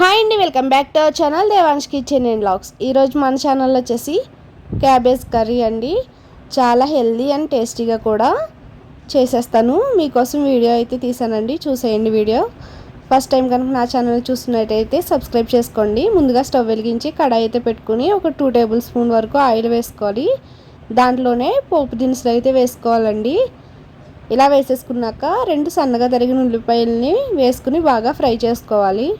Hi అండి welcome back to our channel Devansh kitchen and blogs ఈరోజు మన ఛానల్లో వచ్చేసి క్యాబేజ్ కర్రీ అండి. చాలా హెల్దీ అండ్ టేస్టీగా కూడా చేసేస్తాను. మీకోసం వీడియో అయితే తీసానండి. చూసేయండి వీడియో. ఫస్ట్ టైం కనుక నా ఛానల్ చూస్తున్నట్టయితే సబ్స్క్రైబ్ చేసుకోండి. ముందుగా స్టవ్ వెలిగించి కడాయి అయితే పెట్టుకుని ఒక టూ టేబుల్ స్పూన్ వరకు ఆయిల్ వేసుకోవాలి. దాంట్లోనే పోపు దినుసులు అయితే వేసుకోవాలండి. ఇలా వేసేసుకున్నాక రెండు సన్నగా తరిగిన ఉల్లిపాయలని వేసుకుని బాగా ఫ్రై చేసుకోవాలి.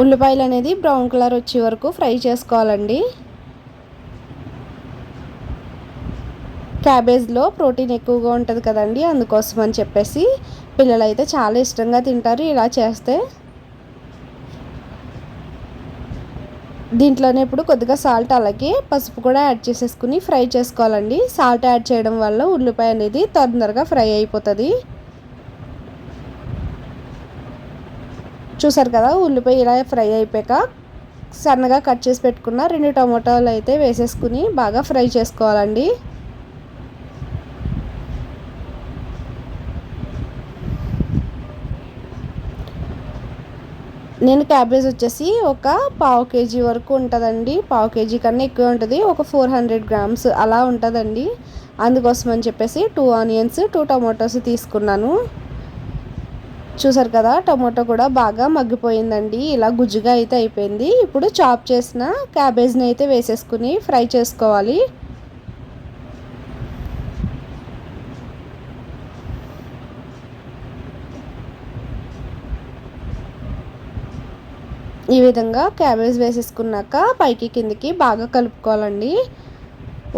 ఉల్లిపాయలు అనేది బ్రౌన్ కలర్ వచ్చే వరకు ఫ్రై చేసుకోవాలండి. క్యాబేజ్లో ప్రోటీన్ ఎక్కువగా ఉంటుంది కదండి అందుకోసం అని చెప్పేసి పిల్లలు అయితే చాలా ఇష్టంగా తింటారు ఇలా చేస్తే. దీంట్లోనే ఇప్పుడు కొద్దిగా సాల్ట్ అలాగే పసుపు కూడా యాడ్ చేసేసుకుని ఫ్రై చేసుకోవాలండి. సాల్ట్ యాడ్ చేయడం వల్ల ఉల్లిపాయ అనేది తొందరగా ఫ్రై అయిపోతుంది. చూసారు కదా ఉల్లిపాయ ఇలా ఫ్రై అయిపోయాక సన్నగా కట్ చేసి పెట్టుకున్న రెండు టమోటాలు అయితే వేసేసుకుని బాగా ఫ్రై చేసుకోవాలండి. నేను క్యాబేజ్ వచ్చేసి ఒక పావు కేజీ వరకు ఉంటుందండి. పావు కేజీ కన్నా ఎక్కువ ఉంటుంది. ఒక ఫోర్ హండ్రెడ్ గ్రామ్స్ అలా ఉంటుందండి. అందుకోసం అని చెప్పేసి టూ ఆనియన్స్ టూ టమాటోస్ తీసుకున్నాను. చూసారు కదా టమాటో కూడా బాగా మగ్గిపోయిందండి. ఇలా గుజ్జుగా అయితే అయిపోయింది. ఇప్పుడు చాప్ చేసిన క్యాబేజ్ని అయితే వేసేసుకుని ఫ్రై చేసుకోవాలి. ఈ విధంగా క్యాబేజ్ వేసేసుకున్నాక పైకి కిందికి బాగా కలుపుకోవాలండి.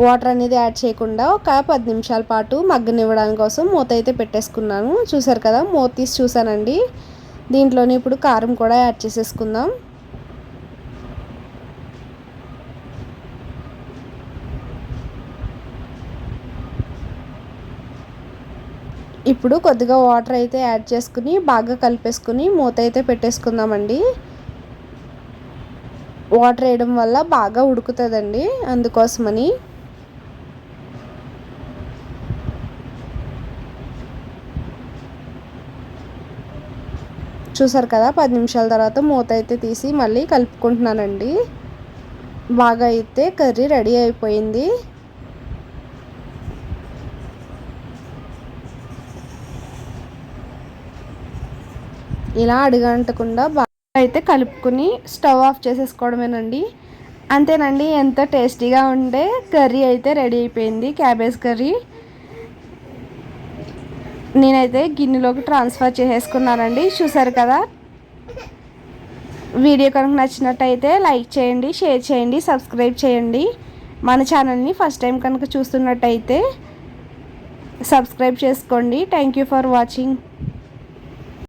వాటర్ అనేది యాడ్ చేయకుండా ఒక పది నిమిషాల పాటు మగ్గనివ్వడానికి కోసం మూత అయితే పెట్టేసుకున్నాను. చూసారు కదా మూత తీసి చూసానండి దీంట్లోనే ఇప్పుడు కారం కూడా యాడ్ చేసేసుకుందాం. ఇప్పుడు కొద్దిగా వాటర్ అయితే యాడ్ చేసుకుని బాగా కలిపేసుకుని మూత అయితే పెట్టేసుకుందామండి. వాటర్ వేయడం వల్ల బాగా ఉడుకుతుందండి అందుకోసమని. చూసారు కదా పది నిమిషాల తర్వాత మూత అయితే తీసి మళ్ళీ కలుపుకుంటున్నానండి. బాగా అయితే కర్రీ రెడీ అయిపోయింది. ఇలా అడుగంటకుండా బాగా అయితే కలుపుకుని స్టవ్ ఆఫ్ చేసేసుకోవడమేనండి. అంతేనండి ఎంత టేస్టీగా ఉండే కర్రీ అయితే రెడీ అయిపోయింది క్యాబేజ్ కర్రీ. నేనైతే గిన్నెలోకి ట్రాన్స్ఫర్ చేసేసుకున్నానండి. చూసారు కదా? వీడియో కనుక నచ్చినట్టయితే లైక్ చేయండి షేర్ చేయండి సబ్స్క్రైబ్ చేయండి. మన ఛానల్ని ఫస్ట్ టైం కనుక చూస్తున్నట్టయితే సబ్స్క్రైబ్ చేసుకోండి. Thank you for watching.